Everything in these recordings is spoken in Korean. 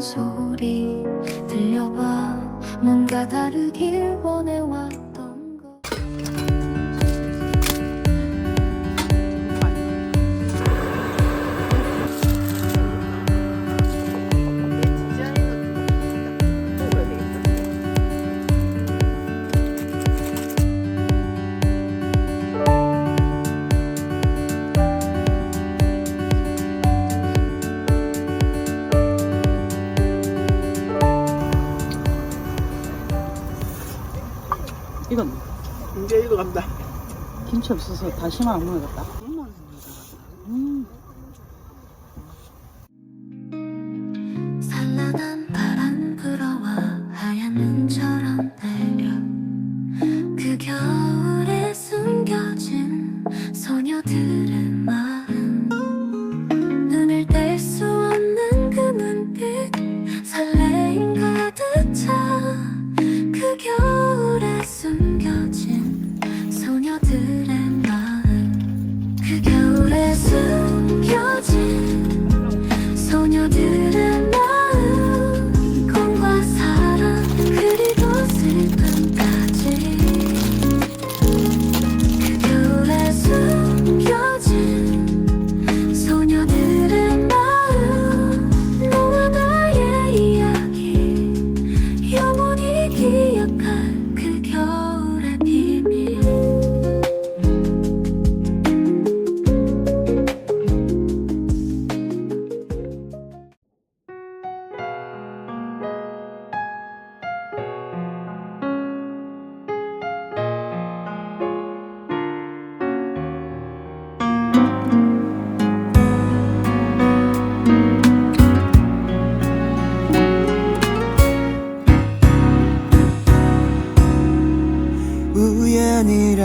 소리 들려봐. 뭔가 다르길 원해와 이제 이거 간다. 김치 없어서 다시마 안 먹었다. 음. 산란한 바람 불어와 하얀 눈처럼 내려 그 겨울에 숨겨진 소녀들의 마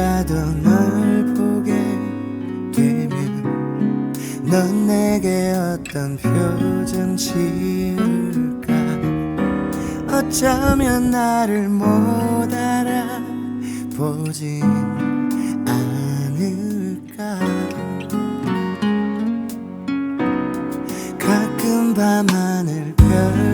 우연이라도 널 보게 되면 넌 내게 어떤 표정 지을까? 어쩌면 나를 못 알아보진 않을까? 가끔 밤하늘 별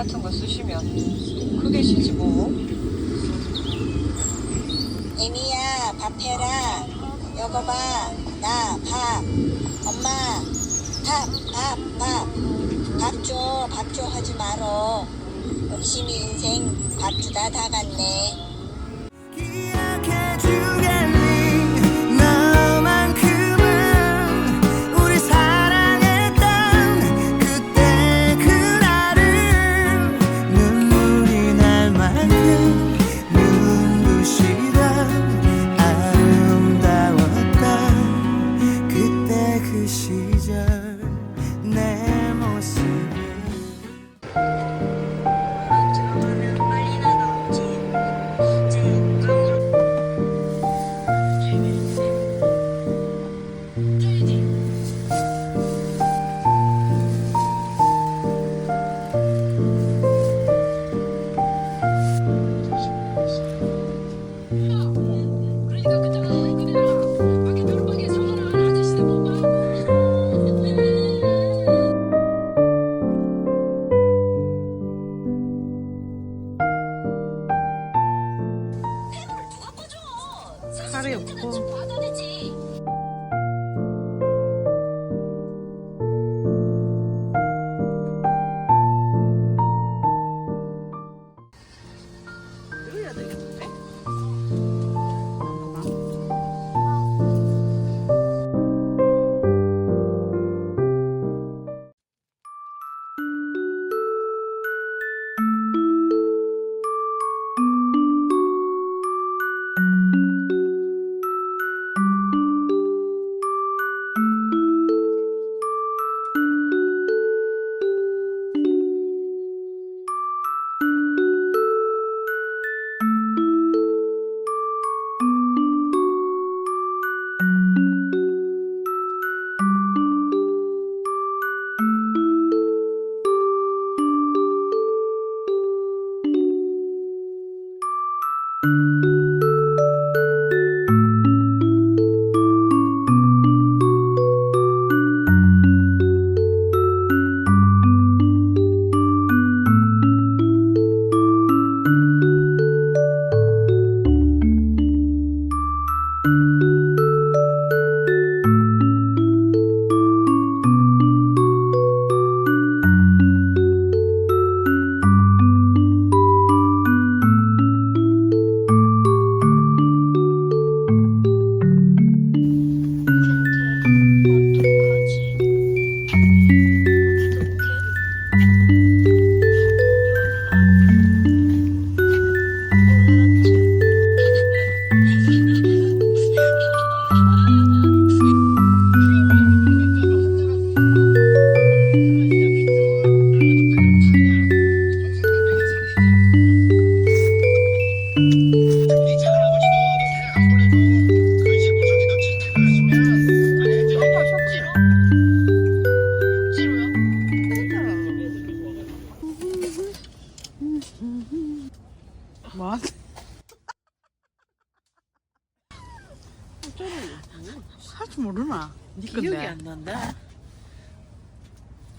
같은 거 쓰시면 그게 시지 뭐. 애미야 밥 해라. 여거 봐나 밥. 엄마 밥밥밥밥 줘밥줘 하지 말어. 열심히 인생 밥 주다 다 갔네 그때 俺らだけ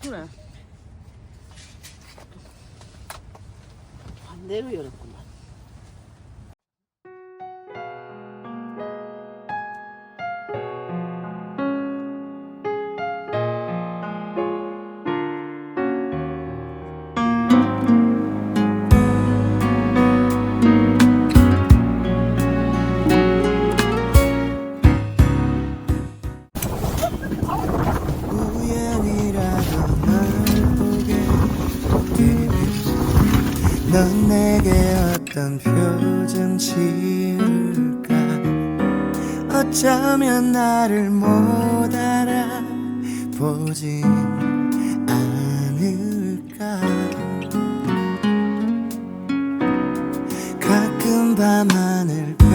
Değil mi? Ben demiyorum bunu. 내게 어떤 표정 지을까? 어쩌면 나를 못 알아보진 않을까? 가끔 밤하늘 별